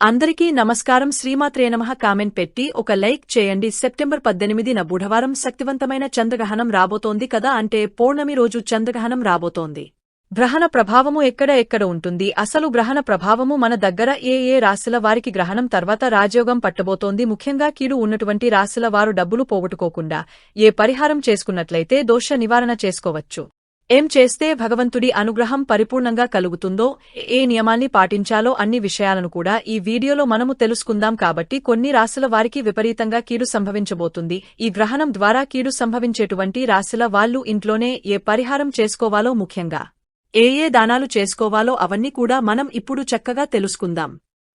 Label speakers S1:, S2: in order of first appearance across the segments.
S1: అందరికీ నమస్కారం. శ్రీమాత్రేనమ కామెంట్ పెట్టి ఒక లైక్ చేయండి. సెప్టెంబర్ పద్దెనిమిదిన బుధవారం శక్తివంతమైన చంద్రగ్రహణం రాబోతోంది కదా అంటే పౌర్ణమి రోజు చంద్రగ్రహణం రాబోతోంది. గ్రహణ ప్రభావము ఎక్కడ ఎక్కడ ఉంటుంది? అసలు గ్రహణ ప్రభావము మన దగ్గర ఏ ఏ రాశుల వారికి గ్రహణం తర్వాత రాజయోగం పట్టబోతోంది? ముఖ్యంగా కీడు ఉన్నటువంటి రాశుల వారు డబ్బులు పోగొట్టుకోకుండా ఏ పరిహారం చేసుకున్నట్లయితే దోష నివారణ చేసుకోవచ్చు. ఏం చేస్తే భగవంతుడి అనుగ్రహం పరిపూర్ణంగా కలుగుతుందో ఏ నియమాల్ని పాటించాలో అన్ని విషయాలను కూడా ఈ వీడియోలో మనము తెలుసుకుందాం కాబట్టి కొన్ని రాశుల వారికి విపరీతంగా కీడు సంభవించబోతుంది. ఈ గ్రహణం ద్వారా కీడు సంభవించేటువంటి రాశుల వాళ్ళు ఇంట్లోనే ఏ పరిహారం చేసుకోవాలో ముఖ్యంగా ఏ ఏ దానాలు చేసుకోవాలో అవన్నీ కూడా మనం ఇప్పుడు చక్కగా తెలుసుకుందాం.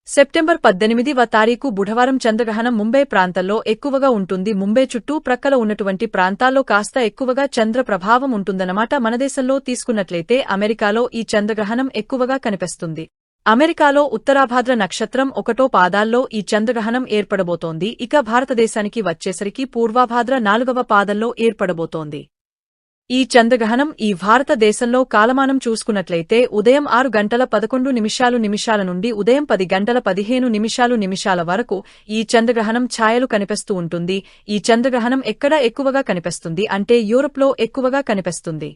S1: సెప్టెంబర్ పద్దెనిమిదివ తారీఖు బుధవారం చంద్రగ్రహణం ముంబై ప్రాంతంలో ఎక్కువగా ఉంటుంది. ముంబై చుట్టూ ప్రక్కల ఉన్నటువంటి ప్రాంతాల్లో కాస్త ఎక్కువగా చంద్ర ప్రభావం ఉంటుందన్నమాట మనదేశంలో తీసుకున్నట్లయితే అమెరికాలో ఈ చంద్రగ్రహణం ఎక్కువగా కనిపిస్తుంది. అమెరికాలో ఉత్తరాభాద్ర నక్షత్రం ఒకటో పాదాల్లో ఈ చంద్రగ్రహణం ఏర్పడబోతోంది. ఇక భారతదేశానికి వచ్చేసరికి పూర్వాభాద్ర నాలుగవ పాదంలో ఏర్పడబోతోంది. ఈ చంద్రగ్రహణం ఈ భారతదేశంలో కాలమానం చూసుకున్నట్లయితే ఉదయం ఆరు గంటల పదకొండు నిమిషాలు నిమిషాల నుండి ఉదయం పది గంటల పదిహేను నిమిషాలు నిమిషాల వరకు ఈ చంద్రగ్రహణం ఛాయలు కనిపిస్తూ ఉంటుంది. ఈ చంద్రగ్రహణం ఎక్కడ ఎక్కువగా కనిపిస్తుంది అంటే యూరప్లో ఎక్కువగా కనిపిస్తుంది.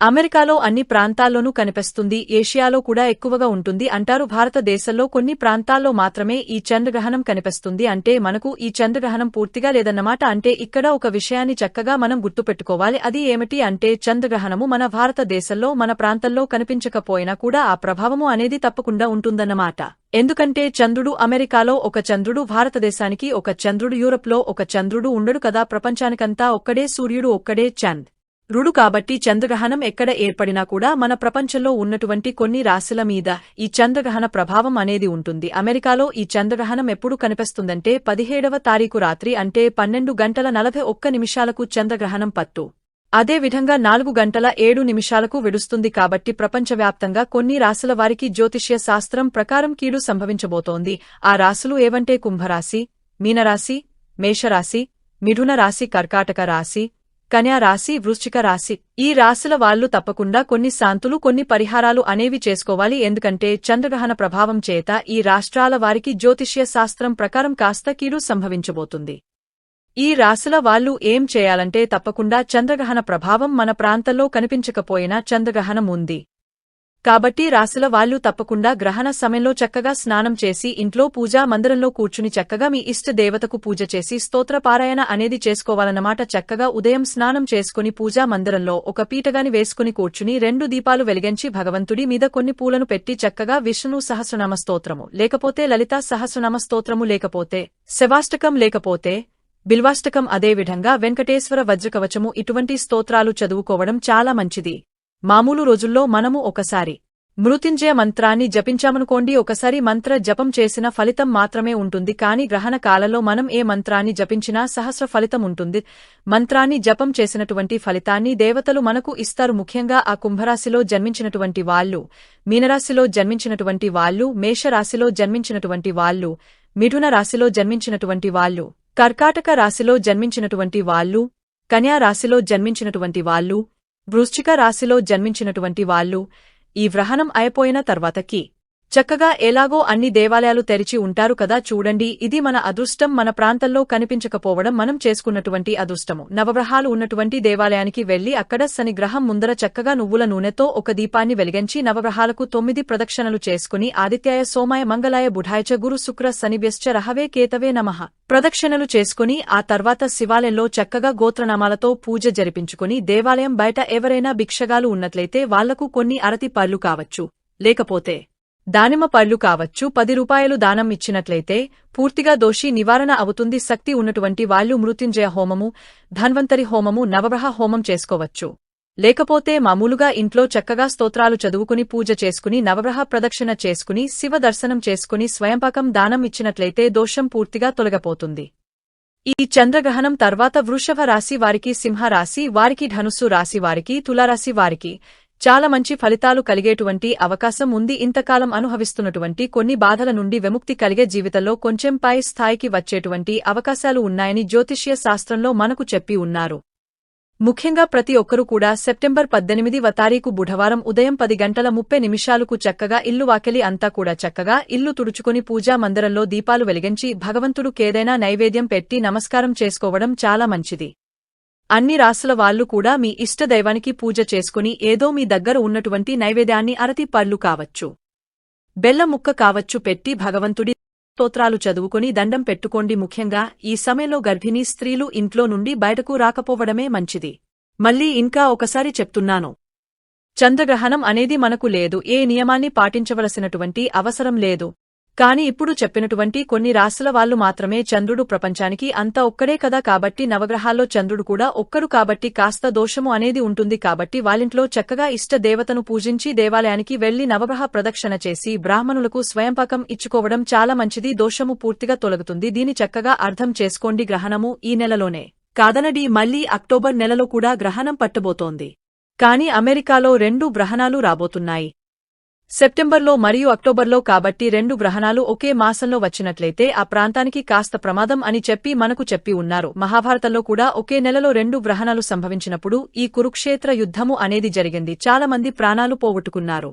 S1: అమెరికాలో అన్ని ప్రాంతాల్లోనూ కనిపిస్తుంది ఏషియాలో కూడా ఎక్కువగా ఉంటుంది అంటారు భారతదేశంలో కొన్ని ప్రాంతాల్లో మాత్రమే ఈ చంద్రగ్రహణం కనిపిస్తుంది అంటే మనకు ఈ చంద్రగ్రహణం పూర్తిగా లేదన్నమాట అంటే ఇక్కడ ఒక విషయాన్ని చక్కగా మనం గుర్తుపెట్టుకోవాలి. అది ఏమిటి అంటే చంద్రగ్రహణము మన భారతదేశంలో మన ప్రాంతంలో కనిపించకపోయినా కూడా ఆ ప్రభావము అనేది తప్పకుండా ఉంటుందన్నమాట. ఎందుకంటే చంద్రుడు అమెరికాలో ఒక చంద్రుడు భారతదేశానికి ఒక చంద్రుడు యూరప్లో ఒక చంద్రుడు ఉండడు కదా ప్రపంచానికంతా ఒక్కడే సూర్యుడు ఒక్కడే చంద్. రుడు కాబట్టి చంద్రగ్రహణం ఎక్కడ ఏర్పడినా కూడా మన ప్రపంచంలో ఉన్నటువంటి కొన్ని రాశుల మీద ఈ చంద్రగ్రహణ ప్రభావం అనేది ఉంటుంది. అమెరికాలో ఈ చంద్రగ్రహణం ఎప్పుడు కనిపిస్తుందంటే పదిహేడవ తారీఖు రాత్రి అంటే పన్నెండు గంటల నలభై ఒక్క నిమిషాలకు చంద్రగ్రహణం పత్తు. అదేవిధంగా నాలుగు గంటల ఏడు నిమిషాలకు విడుస్తుంది కాబట్టి ప్రపంచవ్యాప్తంగా కొన్ని రాశుల వారికి జ్యోతిష్య శాస్త్రం ప్రకారం కీడు సంభవించబోతోంది. ఆ రాశులు ఏవంటే కుంభరాశి మీనరాశి మేషరాశి మిథున రాశి కర్కాటక రాశి కన్యా రాశి వృశ్చిక రాశి. ఈ రాశుల వాళ్ళు తప్పకుండా కొన్ని శాంతులు కొన్ని పరిహారాలు అనేవి చేసుకోవాలి. ఎందుకంటే చంద్రగ్రహణ ప్రభావం చేత ఈ రాష్ట్రాల వారికి జ్యోతిష్య శాస్త్రం ప్రకారం కాస్త కీడు సంభవించబోతుంది. ఈ రాశుల వాళ్ళు ఏం చేయాలంటే తప్పకుండా చంద్రగ్రహణ ప్రభావం మన ప్రాంతంలో కనిపించకపోయినా చంద్రగ్రహణం ఉంది. కాబట్టి రాశుల వాళ్ళు తప్పకుండా గ్రహణ సమయంలో చక్కగా స్నానం చేసి ఇంట్లో పూజా మందిరంలో కూర్చుని చక్కగా మీ ఇష్ట దేవతకు పూజ చేసి స్తోత్రపారాయణ అనేది చేసుకోవాలన్నమాట. చక్కగా ఉదయం స్నానం చేసుకుని పూజా మందిరంలో ఒక పీటగాని వేసుకుని కూర్చుని రెండు దీపాలు వెలిగించి భగవంతుడి మీద కొన్ని పూలను పెట్టి చక్కగా విష్ణు సహస్రనామ స్తోత్రము. లేకపోతే లలితా సహస్రనామ స్తోత్రము లేకపోతే శవాష్టకం లేకపోతే బిల్వాష్టకం అదేవిధంగా వెంకటేశ్వర వజ్రకవచము ఇటువంటి స్తోత్రాలు చదువుకోవడం చాలా మంచిది. మామూలు రోజుల్లో మనము ఒకసారి మృత్యుంజయ మంత్రాన్ని జపించామనుకోండి ఒకసారి మంత్ర జపం చేసిన ఫలితం మాత్రమే ఉంటుంది. కాని గ్రహణ కాలంలో మనం ఏ మంత్రాన్ని జపించినా సహస్ర ఫలితం ఉంటుంది. మంత్రాన్ని జపం చేసినటువంటి ఫలితాన్ని దేవతలు మనకు ఇస్తారు. ముఖ్యంగా ఆ కుంభరాశిలో జన్మించినటువంటి వాళ్ళు మీనరాశిలో జన్మించినటువంటి వాళ్ళు మేషరాశిలో జన్మించినటువంటి వాళ్ళు మిథున రాశిలో జన్మించినటువంటి వాళ్ళు కర్కాటక రాశిలో జన్మించినటువంటి వాళ్ళు కన్యా రాశిలో జన్మించినటువంటి వాళ్ళు వృశ్చిక రాశిలో జన్మించినటువంటి వాళ్ళు ఈ వ్రహణం అయిపోయిన తర్వాతకి చక్కగా ఎలాగో అన్ని దేవాలయాలు తెరిచి ఉంటారు కదా చూడండి. ఇది మన అదృష్టం. మన ప్రాంతంలో కనిపించకపోవడం మనం చేసుకున్నటువంటి అదృష్టము. నవగ్రహాలు ఉన్నటువంటి దేవాలయానికి వెళ్ళి అక్కడ శని గ్రహం ముందర చక్కగా నువ్వుల నూనెతో ఒక దీపాన్ని వెలిగించి నవగ్రహాలకు తొమ్మిది ప్రదక్షిణలు చేసుకుని ఆదిత్యాయ సోమాయ మంగళాయ బుధాయచ గురు శుక్ర శనివ్యశ్చ రహవే కేతవే నమః ప్రదక్షిణలు చేసుకుని ఆ తర్వాత శివాలయంలో చక్కగా గోత్రనామాలతో పూజ జరిపించుకుని దేవాలయం బయట ఎవరైనా భిక్షగాలు ఉన్నట్లయితే వాళ్ళకు కొన్ని అరతి పళ్ళు కావచ్చు. లేకపోతే దానిమ్మ పళ్ళు కావచ్చు పది రూపాయలు దానం ఇచ్చినట్లయితే పూర్తిగా దోషి నివారణ అవుతుంది శక్తి ఉన్నటువంటి వాళ్ళు మృత్యుంజయ హోమము ధన్వంతరి హోమము నవగ్రహ హోమం చేసుకోవచ్చు. లేకపోతే మామూలుగా ఇంట్లో చక్కగా స్తోత్రాలు చదువుకుని పూజ చేసుకుని నవగ్రహ ప్రదక్షిణ చేసుకుని శివ దర్శనం చేసుకుని స్వయంపాకం దానం ఇచ్చినట్లయితే దోషం పూర్తిగా తొలగపోతుంది. ఈ చంద్రగ్రహణం తర్వాత వృషభ రాశి వారికి సింహరాశి వారికి ధనుస్సు రాశి వారికి తులారాశి వారికి చాలా మంచి ఫలితాలు కలిగేటువంటి అవకాశం ఉంది. ఇంతకాలం అనుభవిస్తున్నటువంటి కొన్ని బాధల నుండి విముక్తి కలిగే జీవితంలో కొంచెం పై స్థాయికి వచ్చేటువంటి అవకాశాలు ఉన్నాయని జ్యోతిష్య శాస్త్రంలో మనకు చెప్పి ఉన్నారు. ముఖ్యంగా ప్రతి ఒక్కరూ కూడా సెప్టెంబర్ పద్దెనిమిదివ తారీఖు బుధవారం ఉదయం పది గంటల ముప్పై నిమిషాలకు చక్కగా ఇల్లు వాకిలి అంతా కూడా చక్కగా ఇల్లు తుడుచుకుని పూజా మందిరంలో దీపాలు వెలిగించి భగవంతుడుకేదైనా నైవేద్యం పెట్టి నమస్కారం చేసుకోవడం చాలా మంచిది. అన్ని రాసుల వాళ్ళు కూడా మీ ఇష్టదైవానికి పూజ చేసుకుని ఏదో మీ దగ్గర ఉన్నటువంటి నైవేద్యాన్ని అరతి పళ్ళు కావచ్చు. బెల్లం ముక్క కావచ్చు పెట్టి భగవంతుడి స్తోత్రాలు చదువుకుని దండం పెట్టుకోండి. ముఖ్యంగా ఈ సమయంలో గర్భిణీ స్త్రీలు ఇంట్లో నుండి బయటకు రాకపోవడమే మంచిది. మళ్ళీ ఇంకా ఒకసారి చెప్తున్నాను. చంద్రగ్రహణం అనేది మనకు లేదు. ఏ నియమాన్ని పాటించవలసినటువంటి అవసరం లేదు. కాని ఇప్పుడు చెప్పినటువంటి కొన్ని రాశుల వాళ్ళు మాత్రమే చంద్రుడు ప్రపంచానికి అంత ఒక్కడే కదా కాబట్టి నవగ్రహాల్లో చంద్రుడు కూడా ఒక్కరు కాబట్టి కాస్త దోషము అనేది ఉంటుంది కాబట్టి వాళ్ళింట్లో చక్కగా ఇష్ట దేవతను పూజించి దేవాలయానికి వెళ్ళి నవగ్రహ ప్రదక్షిణ చేసి బ్రాహ్మణులకు స్వయంపాకం ఇచ్చుకోవడం చాలా మంచిది దోషము పూర్తిగా తొలగుతుంది. దీని చక్కగా అర్థం చేసుకోండి గ్రహణము ఈ నెలలోనే. కాదనడి మళ్ళీ అక్టోబర్ నెలలో కూడా గ్రహణం పట్టబోతోంది. కాని అమెరికాలో రెండు గ్రహణాలు రాబోతున్నాయి. సెప్టెంబర్లో మరియు అక్టోబర్లో కాబట్టి రెండు గ్రహణాలు ఒకే మాసంలో వచ్చినట్లయితే ఆ ప్రాంతానికి కాస్త ప్రమాదం అని చెప్పి మనకు చెప్పి ఉన్నారు. మహాభారతంలో కూడా ఒకే నెలలో రెండు గ్రహణాలు సంభవించినప్పుడు ఈ కురుక్షేత్ర యుద్ధము అనేది జరిగింది. చాలా మంది ప్రాణాలు పోగొట్టుకున్నారు.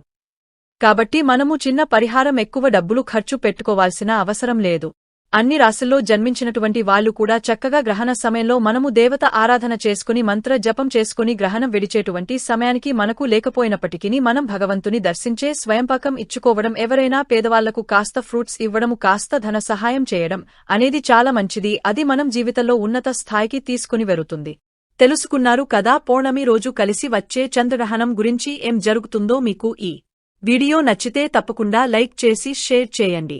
S1: కాబట్టి మనము చిన్న పరిహారం ఎక్కువ డబ్బులు ఖర్చు పెట్టుకోవాల్సిన అవసరం లేదు. అన్ని రాశుల్లో జన్మించినటువంటి వాళ్ళు కూడా చక్కగా గ్రహణ సమయంలో మనము దేవత ఆరాధన చేసుకుని మంత్ర జపం చేసుకుని గ్రహణం విడిచేటువంటి సమయానికి మనకు లేకపోయినప్పటికీ మనం భగవంతుని దర్శించే స్వయంపాకం ఇచ్చుకోవడం ఎవరైనా పేదవాళ్ళకు కాస్త ఫ్రూట్స్ ఇవ్వడము కాస్త ధన సహాయం చేయడం అనేది చాలా మంచిది. అది మనం జీవితంలో ఉన్నత స్థాయికి తీసుకుని వెరుతుంది తెలుసుకున్నారు కదా పౌర్ణమి రోజు కలిసి వచ్చే చంద్రగ్రహణం గురించి ఏం జరుగుతుందో మీకు ఈ వీడియో నచ్చితే తప్పకుండా లైక్ చేసి షేర్ చేయండి.